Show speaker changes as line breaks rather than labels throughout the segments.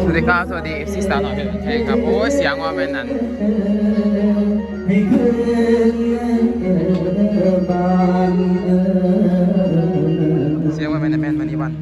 สวัสดีครับ สวัสดี FC สาวหน่อยเพชรบันเทงครับ โอ้ยเสียงว่าแม่นนั่น
ให้คืนบาน
เสียงว่าแม่นนั่นแม่นมานี่วัน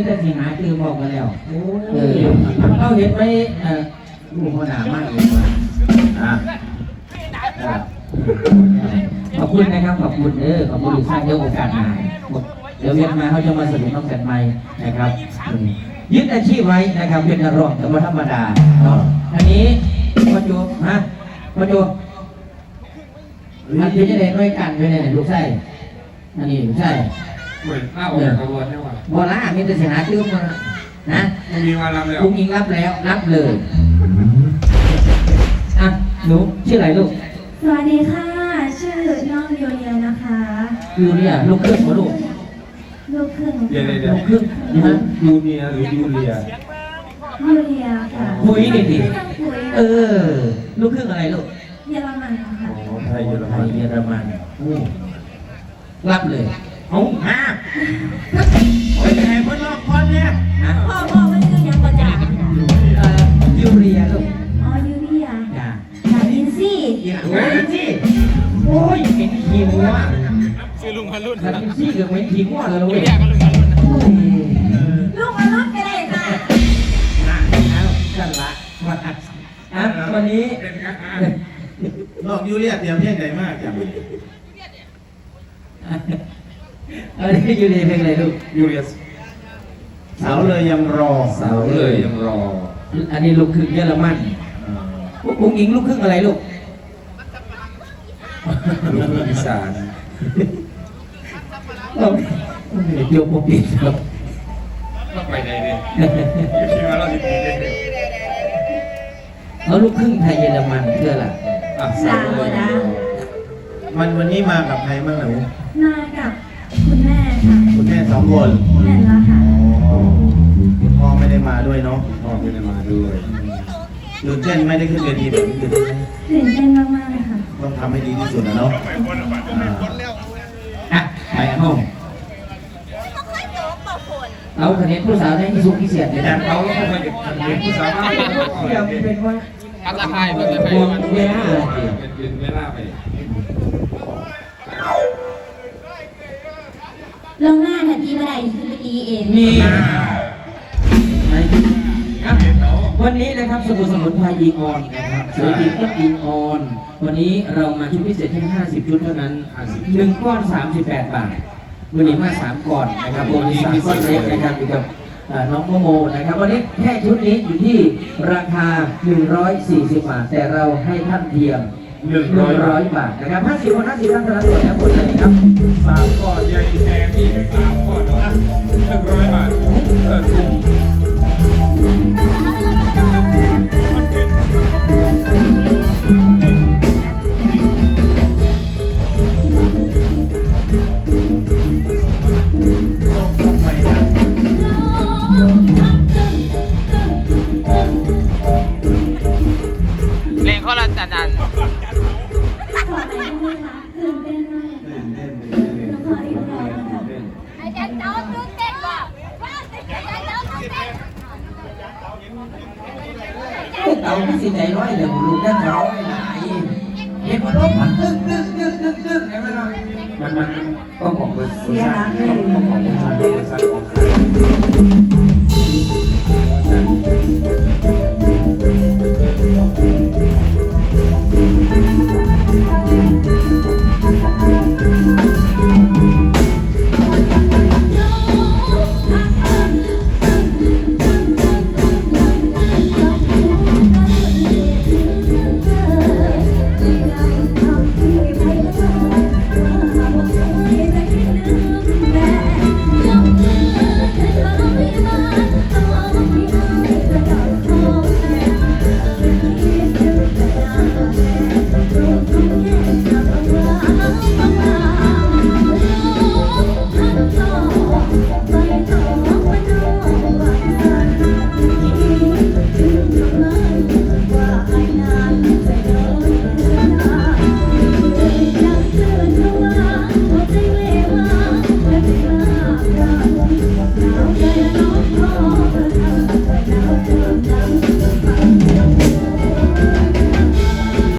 มีแต่สิหาคือบอกกันแล้วเออเรา
เห็
นไหมเออลูกเขาด่ามากเลยว่า
อะ
เออขอบคุณนะครับขอบคุณเออขอบคุณที่สร้างเดี๋ยวโอกาสมาเดี๋ยวเรียนมาเขาจะมาสนุกน้องกันใหม่นะครับอืมยึดอาชีพไว้นะครับเป็นนักร้องแต่ว่าธรรมดาเนาะอันนี้มาจูฮะมาจูอันที่จะได้ด้วยกันด้วยเนี่ยลูกไส้อันนี้ลูกไส้
เหมือนข้าออกจากตำรวจใช่ไหม
บอล่ามีแต่สิหาคือมานะ
ไม่มีมารับแล้ว
ลุงอิงรับแล้วรับเลยอะหนูชื่ออะไรลูก
สวัสดีค่ะ ชื่อน้องโยเนียนะคะ
ยูเรียลูกครึ่งมาลูก
ลูกครึ่ง
เดี๋ยวเดี๋ยว
ลูกครึ่งนะฮะ
ยูเนียหรือยูเลีย
ยูเนียค่ะ
คุยดิดิ
คุย
เออ ลูกครึ่งอะไรลูก
เยอรมันค่ะ
อ๋อไทยเยอร
ไท
มัน
ยเยอรมันโอ้รับเลย
เอาห้าไปไหนคนนอกคนเนี่ย
นะ
พ่อพ่อไม่ชื่อยังประจักษ์
เอ่อยูเรียลูก
อ๋อยูเนีย
จ้า
ลาตินซี่
อีหลังนะสิโอ้ยเป็นขี้มัว
ชื่อลุงพันรุ่น
แล้วเป็นขี้เกือบเป็นขี้มัวเลยเว้ย
เรียกกันลุงพันรุ่นนะ
โอ้ย
ลูกอรุณก็ได้ค่ะ
อะเอากันละมาอะอะวันนี้
เป็นกันอะ
นอกยูเรียเตรียมเพลงใดมากอย่าง
อันนี้อยู่ในเพลงอะไรลูก
ยูเลีย
สาวเลยยังรอ
สาวเลยยังรอ
อันนี้ลูกครึ่งเยอรมันอุ้งอิงลูกครึ่งอะไรลูก
ลูกเมืองอีสาน
เราเดี๋ยวผมปิดครับ
ก็ไปไหนเนี่ยคิดว่าเราสิบปีเด็ก
เขาลูกครึ่งไทยเยอรมันเพื่ออะไร
อะ
สาวนะ
มันวันนี้มากับใครบ้างหนู
มากับ
สองคน
แม่ละค่ะ
คุณพ่อไม่ได้มาด้วยเนาะ
พ่อไม่ได้มาด้วย
ตื่นเต้นไม่ได้ขึ้นเวทีแบบนี้ตื่นเต้นไหม
ตื่นเต้นมากๆเลยค่ะ
ต้องทำให้ดีที่สุดนะเนาะอ่า
อะไปห้องเอาคะแนนผู้สาวได้ที่สุดที่เสียดเลย
แต่
นะ
เขาก็ไม่ได้เรียนผู้สาวมาก
เดี๋ยวเป็นว่า
ครับราคาเพิ่งจะไป
วง
วัน
เวลา
เป็นเวลาไป
ลงหน้าทันทีเมื่อใด คือไปตีเอง
มีครับวันนี้นะครับสมุนสมุนไพรอีออนนะครับศิลปินก็อีออน วันนี้เรามาชุดพิเศษแค่50 ชุดเท่านั้นหนึ่งก้อน 38 บาทวันนี้มาสามก่อนนะครับโบนิสามก้อนเล็กนะครับอยู่กับเอ่อน้องโมโมนะครับ วันนี้แค่ชุดนี้อยู่ที่ราคา 140 บาท แต่เราให้ท่านเพียง หนึ่งร้อยบาทนะครับ50คน50ท่านเท่านั้นหมดแล้วหมดเลยครับ
สามก้อนใหญ่แทนที่สามก้อนนะหนึ่งร้อยบาทเออถูก
ตื่นเต้น
พวกเราที่สิใจร้อยเลยลุงได้ร้อยหลายเห็นว่าลมมันตึ้งตึ้งตึ้งตึ้งตึ้งเห็นไหมล่ะ
มันมันต้องของบริษัทต้องของบริษัทบริษัทของใคร